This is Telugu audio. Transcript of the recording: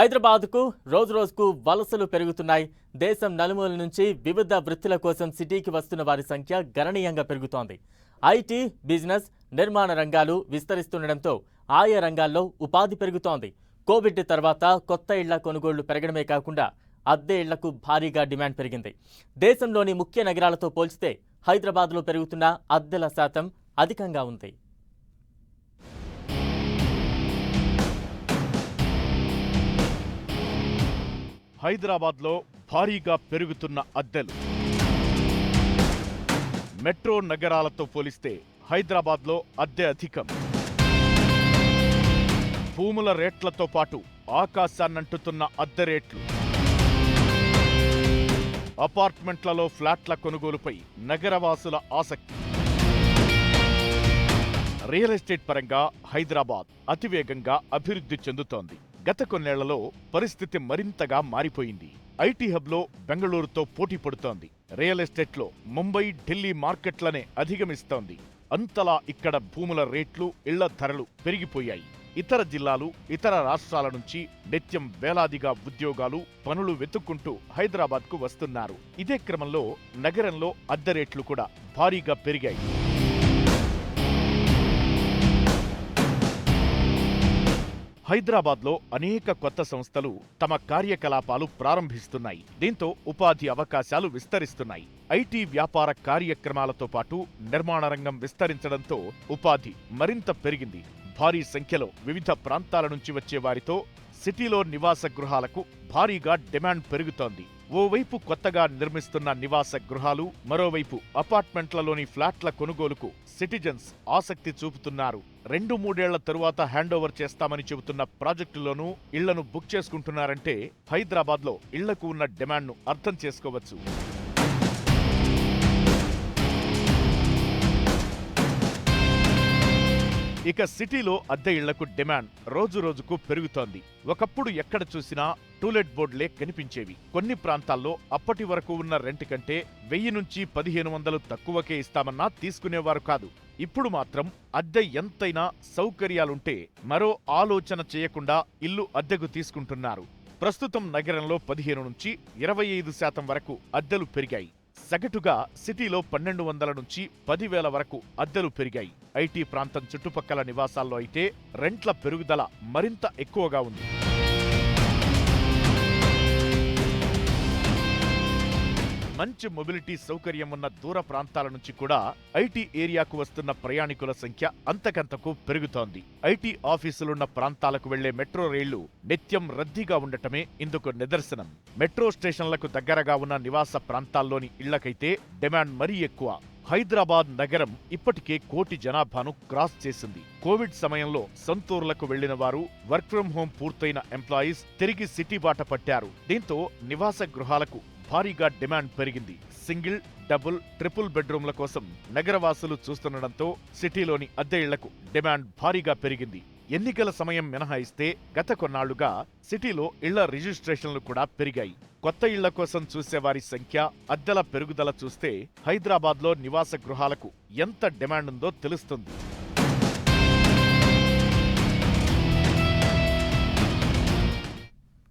హైదరాబాద్కు రోజు రోజుకు వలసలు పెరుగుతున్నాయి. దేశం నలుమూల నుంచి వివిధ వృత్తుల కోసం సిటీకి వస్తున్న వారి సంఖ్య గణనీయంగా పెరుగుతోంది. ఐటీ బిజినెస్ నిర్మాణ రంగాలు విస్తరిస్తుండటంతో ఆయా రంగాల్లో ఉపాధి పెరుగుతోంది. కోవిడ్ తర్వాత కొత్త ఇళ్ళ కొనుగోళ్ళు పెరగడమే కాకుండా అద్దె ఇళ్ళకు భారీగా డిమాండ్ పెరిగింది. దేశంలోని ముఖ్య నగరాలతో పోల్చితే హైదరాబాద్లో పెరుగుతున్న అద్దెల శాతం అధికంగా ఉంది. హైదరాబాద్లో భారీగా పెరుగుతున్న అద్దెలు. మెట్రో నగరాలతో పోలిస్తే హైదరాబాద్లో అద్దె అధికం. భూముల రేట్లతో పాటు ఆకాశాన్నంటుతున్న అద్దె రేట్లు. అపార్ట్మెంట్లలో ఫ్లాట్ల కొనుగోలుపై నగరవాసుల ఆసక్తి. రియల్ ఎస్టేట్ పరంగా హైదరాబాద్ అతివేగంగా అభివృద్ధి చెందుతోంది. గత కొన్నేళ్ళలో పరిస్థితి మరింతగా మారిపోయింది. ఐటీ హబ్లో బెంగళూరుతో పోటీ పడుతోంది. రియల్ ఎస్టేట్లో ముంబై ఢిల్లీ మార్కెట్లనే అధిగమిస్తోంది. అంతలా ఇక్కడ భూముల రేట్లు ఇళ్ళ ధరలు పెరిగిపోయాయి. ఇతర జిల్లాలు ఇతర రాష్ట్రాల నుంచి నిత్యం వేలాదిగా ఉద్యోగాలు పనులు వెతుక్కుంటూ హైదరాబాద్కు వస్తున్నారు. ఇదే క్రమంలో నగరంలో అద్దె రేట్లు కూడా భారీగా పెరిగాయి. హైదరాబాద్లో అనేక కొత్త సంస్థలు తమ కార్యకలాపాలు ప్రారంభిస్తున్నాయి. దీంతో ఉపాధి అవకాశాలు విస్తరిస్తున్నాయి. ఐటీ వ్యాపార కార్యక్రమాలతో పాటు నిర్మాణ రంగం విస్తరించడంతో ఉపాధి మరింత పెరిగింది. భారీ సంఖ్యలో వివిధ ప్రాంతాల నుంచి వచ్చే వారితో సిటీలో నివాస గృహాలకు భారీగా డిమాండ్ పెరుగుతోంది. ఓవైపు కొత్తగా నిర్మిస్తున్న నివాస గృహాలు మరోవైపు అపార్ట్మెంట్లలోని ఫ్లాట్ల కొనుగోలుకు సిటిజన్స్ ఆసక్తి చూపుతున్నారు. రెండు మూడేళ్ళ తరువాత హ్యాండ్ ఓవర్ చేస్తామని చెబుతున్న ప్రాజెక్టులోనూ ఇళ్ళను బుక్ చేసుకుంటున్నారంటే హైదరాబాద్లో ఇళ్ళకు ఉన్న డిమాండ్ను అర్థం చేసుకోవచ్చు. ఇక సిటీలో అద్దె ఇళ్ళకు డిమాండ్ రోజు రోజుకు పెరుగుతోంది. ఒకప్పుడు ఎక్కడ చూసినా టూలెట్ బోర్డులే కనిపించేవి. కొన్ని ప్రాంతాల్లో అప్పటి వరకు ఉన్న రెంట్ కంటే వెయ్యి నుంచి పదిహేను వందలు తక్కువకే ఇస్తామన్నా తీసుకునేవారు కాదు. ఇప్పుడు మాత్రం అద్దె ఎంతైనా సౌకర్యాలుంటే మరో ఆలోచన చేయకుండా ఇల్లు అద్దెకు తీసుకుంటున్నారు. ప్రస్తుతం నగరంలో పదిహేను నుంచి ఇరవై ఐదు శాతం వరకు అద్దెలు పెరిగాయి. సగటుగా సిటీలో పన్నెండు వందల నుంచి పదివేల వరకు అద్దెలు పెరిగాయి. ఐటీ ప్రాంతం చుట్టుపక్కల నివాసాల్లో అయితే రెంట్ల పెరుగుదల మరింత ఎక్కువగా ఉంది. మంచి మొబిలిటీ సౌకర్యం ఉన్న దూర ప్రాంతాల నుంచి కూడా ఐటీ ఏరియాకు వస్తున్న ప్రయాణికుల సంఖ్య అంతకంతకు పెరుగుతోంది. ఐటీ ఆఫీసులున్న ప్రాంతాలకు వెళ్ళే మెట్రో రైళ్ళు నిత్యం రద్దీగా ఉండటమే ఇందుకు నిదర్శనం. మెట్రో స్టేషన్లకు దగ్గరగా ఉన్న నివాస ప్రాంతాల్లోని ఇళ్ళకైతే డిమాండ్ మరీ ఎక్కువ. హైదరాబాద్ నగరం ఇప్పటికే కోటి జనాభాను క్రాస్ చేసింది. కోవిడ్ సమయంలో సొంతూర్లకు వెళ్ళిన వారు వర్క్ ఫ్రం హోం పూర్తయిన ఎంప్లాయీస్ తిరిగి సిటీ బాట పట్టారు. దీంతో నివాస గృహాలకు భారీగా డిమాండ్ పెరిగింది. సింగిల్ డబుల్ ట్రిపుల్ బెడ్రూమ్ల కోసం నగరవాసులు చూస్తుండటంతో సిటీలోని అద్దె ఇళ్ళకు డిమాండ్ భారీగా పెరిగింది. ఎన్నికల సమయం మినహాయిస్తే గత కొన్నాళ్ళుగా సిటీలో ఇళ్ళ రిజిస్ట్రేషన్లు కూడా పెరిగాయి. కొత్త ఇళ్ళ కోసం చూసేవారి సంఖ్య అద్దెల పెరుగుదల చూస్తే హైదరాబాద్లో నివాస గృహాలకు ఎంత డిమాండ్ ఉందో తెలుస్తుంది.